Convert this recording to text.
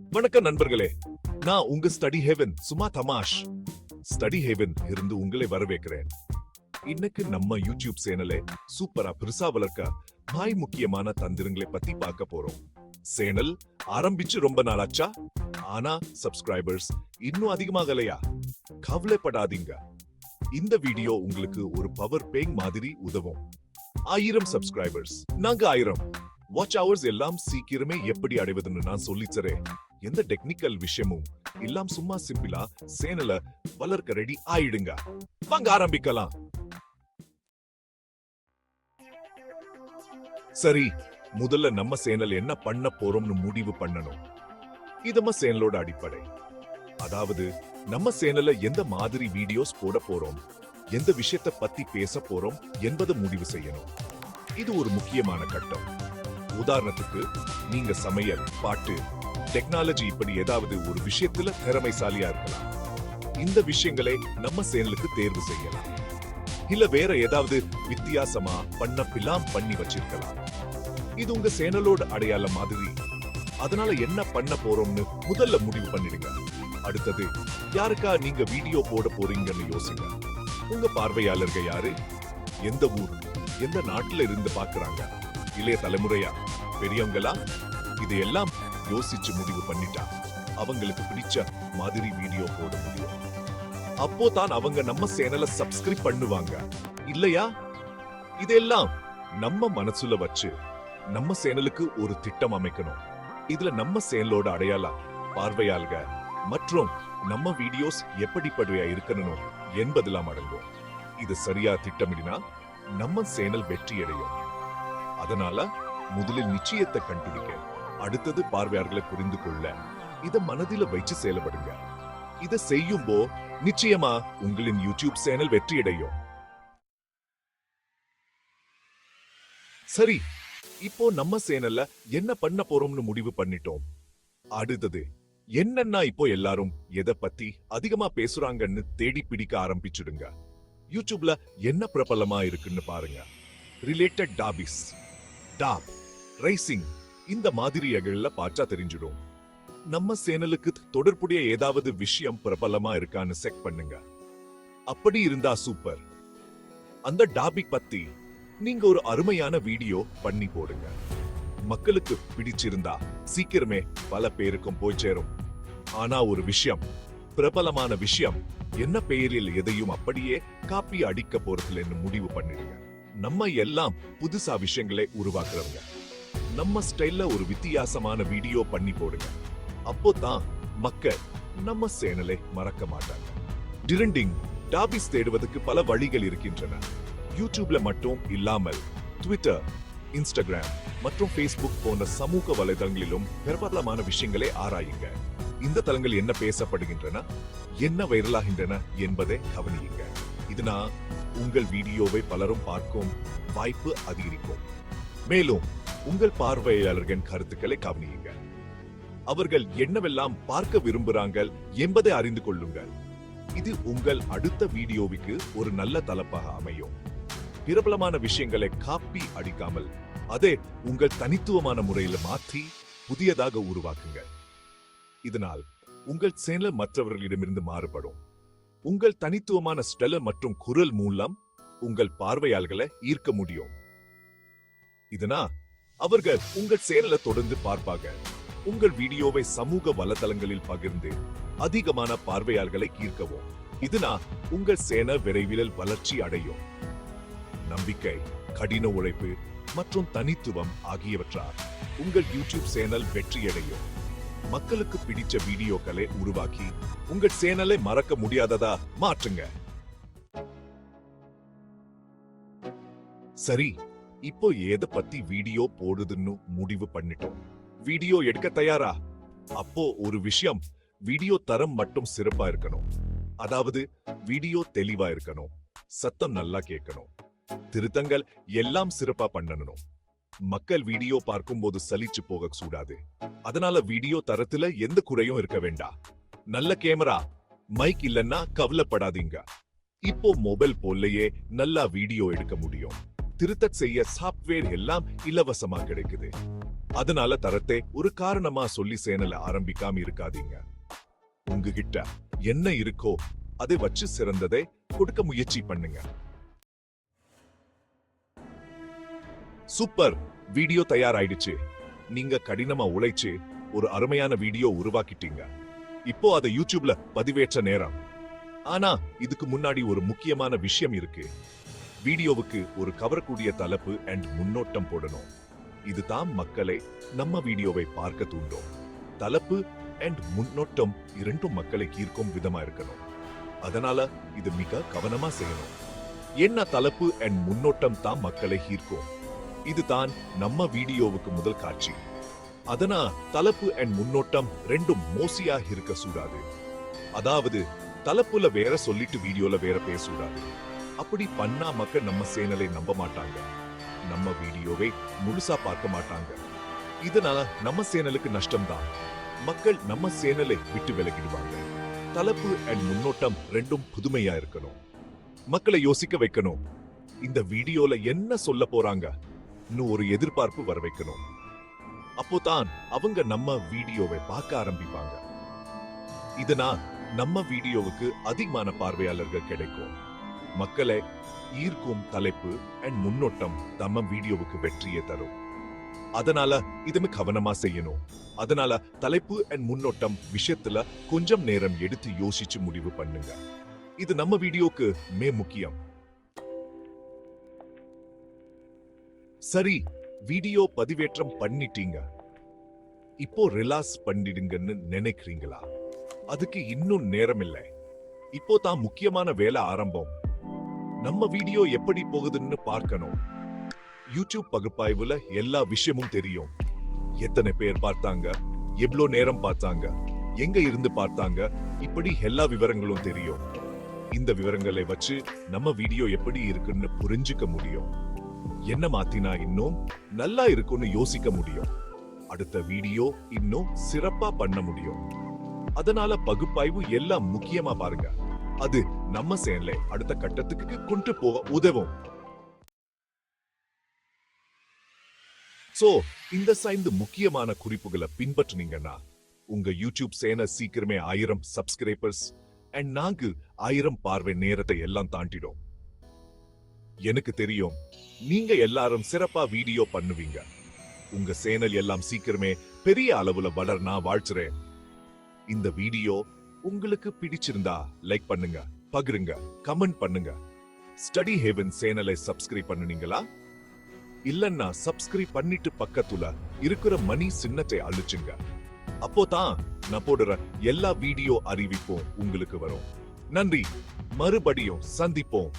வணக்கம் நண்பர்களே. நான் உங்க ஸ்டடி ஹெவன் சுமா தமாஷ். ஸ்டடி ஹெவன் இருந்து உங்களை வரவேற்கிறேன். இன்னைக்கு நம்ம யூடியூப் சேனலை சூப்பரா பெருசா வளர்க்க பாய் முக்கியமான தந்திரங்களை பத்தி பார்க்க போறோம். சேனல் ஆரம்பிச்சு ரொம்ப நாளாச்சா? ஆனா சப்ஸ்கிரைபர்ஸ் இன்னும் அதிகமாகலையா கவலைப்படாதீங்க. இந்த வீடியோ உங்களுக்கு ஒரு பவர் பேங் மாதிரி உதவும். ஆயிரம் சப்ஸ்கிரைபர்ஸ் நாங்க ஆயிரம். வாட்ச் ஹவர்ஸ் எல்லாம் சீக்கிரமே எப்படி அடைவதுன்னு நான் சொல்லித்தரேன் எந்த டெக்னிக்கல் விஷயமும் எல்லாம் சும்மா சிம்பிளா சேனல வளர்க்க ரெடி ஆயிடுங்க. வாங்க ஆரம்பிக்கலாம். சரி முதல்ல நம்ம சேனல் என்ன பண்ண போறோம்னு முடிவு பண்ணணும். இதம சேனலோட அடிப்படை. அதாவது நம்ம சேனல்ல எந்த மாதிரி வீடியோஸ் போட போறோம் எந்த விஷயத்தை பத்தி பேச போறோம் என்பதை முடிவு செய்யணும். இது ஒரு முக்கியமான கட்டம். உதாரணத்துக்கு நீங்க சமையல் பாட்டு டெக்னாலஜி இப்படி ஏதாவது ஒரு விஷயத்துல திறமைசாலியா இருக்கலாம். இந்த விஷயங்களை நம்ம சேனலுக்கு தேர்வு செய்யலாம். இல்ல வேற ஏதாவது வித்தியாசமா பண்ண பிலாம் பண்ணி வச்சிருக்கலாம். இது உங்க சேனலோட அடையாளம் மாதிரி. அதனால என்ன பண்ண போறோம்னு முதல்ல முடிவு பண்ணிடுங்க. அடுத்தது யாருக்கா நீங்க வீடியோ போட போறீங்கன்னு யோசிங்க. உங்க பார்வையாளர்கள் யாரு? எந்த ஊர்? எந்த நாட்டுல இருந்து பாக்குறாங்க? இளைய தலைமுறையா? பெரியவங்களா? இதையெல்லாம் யோசிச்சு முடிவு பண்ணிட்டா. அவங்களுக்கு பிடிச்ச மாதிரி வீடியோ போட முடியும். அப்போ தான் அவங்க நம்ம சேனலை சப்ஸ்கிரைப் பண்ணுவாங்க. இல்லையா? இதெல்லாம் நம்ம மனசுல வச்சு நம்ம சேனலுக்கு ஒரு திட்டம் அமைக்கணும். இதுல நம்ம சேனலோட அடையாளம் பார்வையாள்க மற்றும் நம்ம வீடியோஸ் எப்படிப்படியா இருக்கணும் என்பதெல்லாம் அடங்கும். இது சரியா திட்டமிடினா நம்ம சேனல் வெற்றி அடையும் அதனால முதலில் நிச்சயத்தை கண்டுபிடிக்க அடுத்தது பார்வையாளர்களை புரிந்து கொள்ள. இத மனதில வச்சு செயல்படுங்க. இத செய்யும்போ நிச்சயமா உங்களின் யூடியூப் சேனல் வெற்றியடையும். சரி இப்போ நம்ம சேனல்ல என்ன பண்ண போறோம்னு முடிவு பண்ணிட்டோம். அடுத்தது என்னன்னா இப்போ எல்லாரும் எதை பத்தி அதிகமா பேசுறாங்கன்னு தேடி பிடிக்க ஆரம்பிச்சிடுங்க. யூடியூப்ல என்ன பிரபலமா இருக்குன்னு பாருங்க. ரிலேட்டட் டாபிஸ். டாப் ரைசிங் இந்த மாதிரியகள்ல பார்த்தா தெரிஞ்சிடும். நம்ம சேனலுக்கு தொடர்புடைய ஏதாவது விஷயம் பிரபலமா இருக்கான்னு செக் பண்ணுங்க. அப்படி இருந்தா சூப்பர். அந்த டாபிக் பத்தி நீங்க ஒரு அருமையான வீடியோ பண்ணி போடுங்க. மக்களுக்கு பிடிச்சிருந்தா சீக்கிரமே பல பேருக்கும் போய் சேரும். ஆனா ஒரு விஷயம் பிரபலமான விஷயம் என்ன பெயரில் எதையும் அப்படியே காப்பி அடிக்க போறதுலன்னு முடிவு பண்ணிடுங்க. நம்ம எல்லாம் புதுசா விஷயங்களை உருவாக்குறவங்க. நம்ம ஸ்டைல்ல ஒரு வித்தியாசமான வீடியோ பண்ணி போடுங்க. அப்போ தான் மக்கள் நம்ம சேனலை மறக்க மாட்டாங்க. டிரெண்டிங் டாபிஸ் தேடுவதற்கு பல வழிகள் இருக்கின்றன. யூடியூப்ல மட்டும் இல்லாமல் ட்விட்டர் இன்ஸ்டாகிராம் மற்றும் ஃபேஸ்புக் போன்ற சமூக வலைதளங்களிலும் பிரபலமான விஷயங்களை ஆராயுங்க. இந்த தளங்கள் என்ன பேசப்படுகின்றன என்ன வைரலாகின்றன என்பதை கவனியுங்க. இதனா உங்கள் வீடியோவை பலரும் பார்க்கும் வாய்ப்பு அதிகரிக்கும். மேலும் உங்கள் பார்வையாளர்களின் கருத்துக்களை கவனியுங்க. அவர்கள் என்னவெல்லாம் பார்க்க விரும்புகிறாங்கள் என்பதை அறிந்து கொள்ளுங்கள். இது உங்கள் அடுத்த வீடியோவுக்கு ஒரு நல்ல தலைப்பாக அமையும். பிரபலமான விஷயங்களை காப்பி அடிக்காமல் அதை உங்கள் தனித்துவமான முறையில் மாற்றி புதியதாக உருவாக்குங்கள். இதனால் உங்கள் சேனல் மற்றவர்களிடமிருந்து மாறுபடும். உங்கள் தனித்துவமான ஸ்டெல மற்றும் குரல் மூலம் உங்கள் பார்வையாளர்களை ஈர்க்க முடியும். இதனா அவர்கள் உங்கள் சேனலை தொடர்ந்து பார்ப்பாங்க. உங்கள் வீடியோவை சமூக வலைதளங்களில் பகிர்ந்து அதிகமான பார்வையாளர்களை ஈர்க்கவும். இதனா உங்கள் சேனல் விரைவில் வளர்ச்சி அடையும். நம்பிக்கை கடின உழைப்பு மற்றும் தனித்துவம் ஆகியவற்றால் உங்கள் யூடியூப் சேனல் வெற்றியடையும். மக்களுக்கு பிடிச்ச வீடியோக்களை உருவாக்கி உங்க சேனலை மறக்க முடியாததா மாற்றுங்க. சரி இப்போ எதை பத்தி வீடியோ போடுதுன்னு முடிவு பண்ணிட்டோம். வீடியோ எடுக்க தயாரா? அப்போ ஒரு விஷயம் வீடியோ தரம் மட்டும் சிறப்பா இருக்கணும். அதாவது வீடியோ தெளிவா இருக்கணும். சத்தம் நல்லா கேட்கணும். திருத்தங்கள் எல்லாம் சிறப்பா பண்ணணும். மக்கள் வீடியோ பார்க்கும்போது சலிச்சு போக கூடாது. அதனால வீடியோ தரத்துல எந்த குறையும் இருக்க வேண்டாம் நல்ல கேமரா மைக் இல்லைன்னா கவலைப்படாதீங்க. இப்போ மொபைல் போலயே நல்லா வீடியோ எடுக்க முடியும். திருத்தச் செய்ய சாப்ட்வேர் எல்லாம் இலவசமா கிடைக்குது. அதனால தரத்தை ஒரு காரணமா சொல்லி சேனல ஆரம்பிக்காம இருக்காதீங்க. உங்ககிட்ட என்ன இருக்கோ அதை வச்சு சிறந்ததை கொடுக்க முயற்சி பண்ணுங்க. சூப்பர். வீடியோ தயாராயிடுச்சு. நீங்க கடினமா உழைச்சு ஒரு அருமையான வீடியோ உருவாக்கிட்டீங்க. இப்போ அதை யூடியூப்ல பதிவேற்ற நேரம். ஆனா இதுக்கு முன்னாடி ஒரு முக்கியமான விஷயம் இருக்கு. வீடியோவுக்கு ஒரு கவரக்கூடிய தலைப்பு அண்ட் முன்னோட்டம் போடணும். இதுதான் மக்களை நம்ம வீடியோவை பார்க்க தூண்டும். தலைப்பு அண்ட் முன்னோட்டம் இரண்டும் மக்களை ஈர்க்கும் விதமா இருக்கணும். அதனால இது மிக கவனமா செய்யணும். என்ன தலைப்பு அண்ட் முன்னோட்டம் தான் மக்களை ஈர்க்கும்? இதுதான் நம்ம வீடியோவுக்கு முதல் காட்சி. அதனா தலைப்பு அண்ட் முன்னோட்டம் ரெண்டும் மோசியா இருக்க கூடாது அதாவது தலைப்புல வேற சொல்லிட்டு வீடியோல வேற பேசக்கூடாது. அப்படி பண்ணா மக்கள் நம்ம சேனலை நம்ப மாட்டாங்க. நம்ம வீடியோவை முழுசா பார்க்க மாட்டாங்க. இதனால நம்ம சேனலுக்கு நஷ்டம்தான். மக்கள் நம்ம சேனலை விட்டு விலகிடுவாங்க. தலைப்பு அண்ட் முன்னோட்டம் ரெண்டும் புதுமையா இருக்கணும். மக்களை யோசிக்க வைக்கணும். இந்த வீடியோல என்ன சொல்ல போறாங்க? ஒரு எதிர்பார்ப்பு வர வைக்கணும். அப்போதான் அவங்க நம்ம வீடியோவை பார்க்க ஆரம்பிப்பாங்க. இதனால் நம்ம வீடியோவுக்கு அதிகமான பார்வையாளர்கள் கிடைக்கும். மக்களை ஈர்க்கும் தலைப்பு அண்ட் முன்னோட்டம் நம்ம வீடியோவுக்கு வெற்றியை தரும். அதனால இதுமே கவனமா செய்யணும். அதனால தலைப்பு அண்ட் முன்னோட்டம் விஷயத்துல கொஞ்சம் நேரம் எடுத்து யோசிச்சு முடிவு பண்ணுங்க. இது நம்ம வீடியோக்கு மே முக்கியம். சரி வீடியோ பதிவேற்றம் பண்ணிட்டீங்க. இப்போ ரிலாக்ஸ் பண்ணிடுங்கன்னு நினைக்கிறீங்களா? அதுக்கு இன்னும் நேரம் இல்லை இப்போ தான் முக்கியமான வேலை ஆரம்பம். நம்ம வீடியோ எப்படி போகுதுன்னு பார்க்கணும். யூடியூப் பகுப்பாய்வுல எல்லா விஷயமும் தெரியும். எத்தனை பேர் பார்த்தாங்க? எவ்வளோ நேரம் பார்த்தாங்க? எங்க இருந்து பார்த்தாங்க? இப்படி எல்லா விவரங்களும் தெரியும். இந்த விவரங்களை வச்சு நம்ம வீடியோ எப்படி இருக்குன்னு புரிஞ்சுக்க முடியும். என்ன மாத்தினா இன்னும் நல்லா இருக்கும்னு யோசிக்க முடியும். அடுத்த வீடியோ இன்னும் சிறப்பா பண்ண முடியும். அதனால பகுப்பாய்வு எல்லாம் முக்கியமா பாருங்க. அது நம்ம சேனல அடுத்த கட்டத்துக்கு கொண்டு போக உதவும். சோ இந்த சாய்ந்து முக்கியமான குறிப்புகளை பின்பற்றுனீங்கன்னா உங்க யூடியூப் சேனல் சீக்கிரமே ஆயிரம் சப்ஸ்கிரைபர்ஸ் அண்ட் நான்கு ஆயிரம் பார்வை நேரத்தை எல்லாம் தாண்டிடும். எனக்கு தெரியும். நீங்க எல்லாரும் சிறப்பா வீடியோ பண்ணுவீங்க. உங்க சேனல் எல்லாம் சீக்கிரமே பெரிய அளவுல வளர்னா நான் வாழ்த்துறேன். இந்த வீடியோ உங்களுக்கு பிடிச்சிருந்தா லைக் பண்ணுங்க பகிருங்க கமெண்ட் பண்ணுங்க. ஸ்டடி ஹேவன் சேனலை சப்ஸ்கிரைப் பண்ணுனீங்களா? இல்லன்னா சப்ஸ்கிரைப் பண்ணிட்டு பக்கத்துல இருக்கிற மணி சின்னத்தை அழிச்சுங்க அப்போதான் நான் போடுற எல்லா வீடியோ அறிவிப்பும் உங்களுக்கு வரும். நன்றி. மறுபடியும் சந்திப்போம்.